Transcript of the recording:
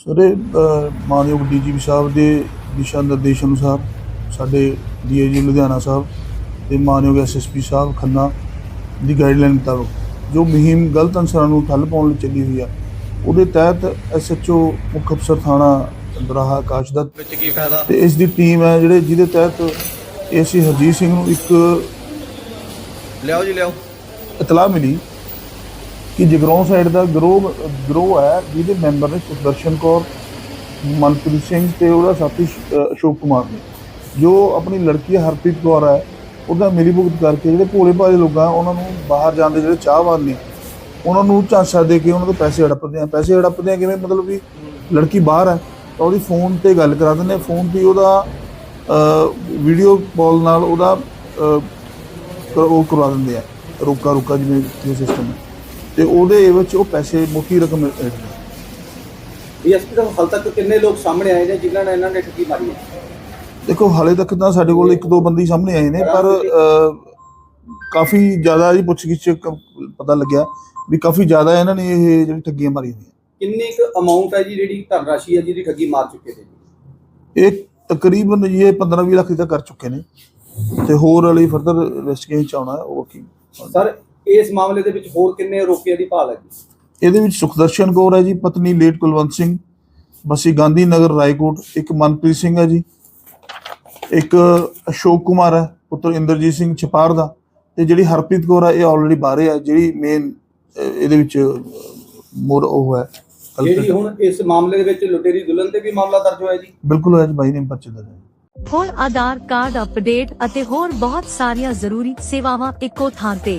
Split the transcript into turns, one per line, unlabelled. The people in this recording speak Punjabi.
ਸਰ ਮਾਨਯੋਗ ਡੀਜੀਪੀ ਸਾਹਿਬ ਦੇ ਦਿਸ਼ਾ ਨਿਰਦੇਸ਼ ਅਨੁਸਾਰ ਸਾਡੇ ਡੀਏਜੀ ਲੁਧਿਆਣਾ ਸਾਹਿਬ ਤੇ ਮਾਨਯੋਗ ਐਸਐਸਪੀ ਸਾਹਿਬ ਖੰਨਾ ਦੀ ਗਾਈਡਲਾਈਨ ਮੁਤਾਬਕ ਜੋ ਮੁਹਿੰਮ ਗਲਤ ਅਨਸਰਾਂ ਨੂੰ ਠੱਲ ਪਾਉਣ ਲਈ ਚੱਲੀ ਹੋਈ ਆ ਉਹਦੇ ਤਹਿਤ ਐਸਐਚਓ ਮੁੱਖ ਅਫਸਰ ਥਾਣਾ ਦਰਾਹਾ ਆਕਾਸ਼ ਦਾ
ਵਿੱਚ ਕੀ ਫਾਇਦਾ?
ਤੇ ਇਸ ਦੀ ਟੀਮ ਹੈ ਜਿਹੜੇ ਜਿਹਦੇ ਤਹਿਤ ਏਸੀ ਹਰਜੀਤ ਸਿੰਘ ਨੂੰ ਇੱਕ
ਲਿਆਓ ਜੀ ਲਿਆਓ।
ਇਤਲਾਹ ਮਿਲੀ ਕਿ ਜਗਰੋਂ ਸਾਈਡ ਦਾ ਗਰੋਹ ਗਰੋਹ ਹੈ, ਜਿਹਦੇ ਮੈਂਬਰ ਨੇ ਸੁਦਰਸ਼ਨ ਕੌਰ, ਮਨਪ੍ਰੀਤ ਸਿੰਘ ਤੇ ਉਹਦਾ ਸਾਥੀ ਅਸ਼ੋਕ ਕੁਮਾਰ ਨੇ। ਜੋ ਆਪਣੀ ਲੜਕੀ ਹਰਪ੍ਰੀਤ ਕੌਰ ਹੈ, ਉਹਦਾ ਮਿਲੀ ਭੁਗਤ ਕਰਕੇ ਜਿਹੜੇ ਭੋਲੇ ਭਾਲੇ ਲੋਕਾਂ ਉਹਨਾਂ ਨੂੰ ਬਾਹਰ ਜਾਣ ਦੇ ਜਿਹੜੇ ਚਾਹਵਾਨ ਨੇ, ਉਹਨਾਂ ਨੂੰ ਝਾਂਸਾ ਦੇ ਕੇ ਉਹਨਾਂ ਤੋਂ ਪੈਸੇ ਹੜਪਦੇ ਆ। ਪੈਸੇ ਹੜਪਦੇ ਆ ਕਿਵੇਂ? ਮਤਲਬ ਵੀ ਲੜਕੀ ਬਾਹਰ ਹੈ, ਤਾਂ ਉਹਦੀ ਫੋਨ ਤੇ ਗੱਲ ਕਰਾ ਦਿੰਦੇ ਆ। ਫੋਨ ਤੇ ਉਹਦਾ ਵੀਡੀਓ ਕਾਲ ਨਾਲ ਉਹਦਾ ਉਹ ਕਰਵਾ ਦਿੰਦੇ ਆ। ਰੋਕਾ ਰੋਕਾ ਜਿਵੇਂ ਸਿਸਟਮ ਹੈ। ਤੇ ਉਹਦੇ ਵਿੱਚ ਉਹ ਪੈਸੇ ਮੋਟੀ ਰਕਮ ਅ,
ਡੀਐਸਪੀ ਸਾਹਿਬ ਹਾਲ ਤੱਕ ਕਿੰਨੇ ਲੋਕ ਸਾਹਮਣੇ ਆਏ ਨੇ ਜਿਨ੍ਹਾਂ ਨੇ ਇਹਨਾਂ ਨੇ ਠੱਗੀ ਮਾਰੀ ਹੈ?
ਦੇਖੋ ਹਾਲੇ ਤੱਕ ਤਾਂ ਸਾਡੇ ਕੋਲ ਇੱਕ ਦੋ ਬੰਦੇ ਹੀ ਸਾਹਮਣੇ ਆਏ ਨੇ ਪਰ ਕਾਫੀ ਜ਼ਿਆਦਾ ਜੀ ਪੁੱਛਗਿੱਛ ਕ- ਪਤਾ ਲੱਗਿਆ ਵੀ ਕਾਫੀ ਜ਼ਿਆਦਾ ਇਹਨਾਂ ਨੇ ਇਹ ਜਿਹੜੀ ਠੱਗੀਆਂ ਮਾਰੀਆਂ ਨੇ।
ਕਿੰਨੀ ਕੁ ਅਮਾਉਂਟ ਹੈ ਜੀ ਜਿਹੜੀ ਧਨ ਰਾਸ਼ੀ ਹੈ ਜਿਹਦੀ ਠੱਗੀ ਮਾਰ ਚੁੱਕੇ ਨੇ?
ਇਹ ਤਕਰੀਬਨ ਜੀ ਇਹ 15-20 ਲੱਖ ਤੱਕ ਕਰ ਚੁੱਕੇ ਨੇ। ਤੇ ਹੋਰ ਵਾਲੀ ਫਰਦਰ ਇਨਵੈਸਟੀਗੇਸ਼ਨ ਚ ਆਉਣਾ ਹੈ ਉਹ ਕੀ
ਸਰ ਇਸ ਮਾਮਲੇ ਦੇ ਵਿੱਚ ਹੋਰ ਕਿੰਨੇ ਰੋਕਿਆਂ ਦੀ ਭਾਲ ਹੈ ਜੀ?
ਇਹਦੇ ਵਿੱਚ ਸੁਖਦਰਸ਼ਨ ਕੌਰ ਹੈ ਜੀ ਪਤਨੀ ਲੇਟ ਕੁਲਵੰਤ ਸਿੰਘ ਬਸੀ ਗਾਂਧੀ ਨਗਰ ਰਾਏਕੋਟ ਇੱਕ ਮਨਪ੍ਰੀਤ ਸਿੰਘ ਹੈ ਜੀ ਇੱਕ ਅਸ਼ੋਕ ਕੁਮਾਰ ਹੈ ਪੁੱਤਰ ਇੰਦਰਜੀਤ ਸਿੰਘ ਛਪਾਰ ਦਾ ਤੇ ਜਿਹੜੀ ਹਰਪ੍ਰੀਤ ਕੌਰ ਹੈ ਇਹ ਆਲਰੇਡੀ ਬਾਹਰੇ ਹੈ ਜਿਹੜੀ ਮੇਨ ਇਹਦੇ ਵਿੱਚ ਮੋਰ ਉਹ ਹੈ
ਜਿਹੜੀ ਹੁਣ ਇਸ ਮਾਮਲੇ ਦੇ ਵਿੱਚ ਲੁਟੇਰੀ ਦੁਲਹਨ ਤੇ ਵੀ ਮਾਮਲਾ ਦਰਜ ਹੋਇਆ ਜੀ?
ਬਿਲਕੁਲ ਹੈ ਜੀ ਬਾਈ ਨੇ ਪਰਚੇ ਦਾ
ਹੁਣ ਆਧਾਰ ਕਾਰਡ ਅਪਡੇਟ ਅਤੇ ਹੋਰ ਬਹੁਤ ਸਾਰੀਆਂ ਜ਼ਰੂਰੀ ਸੇਵਾਵਾਂ ਇੱਕੋ ਥਾਂ ਤੇ।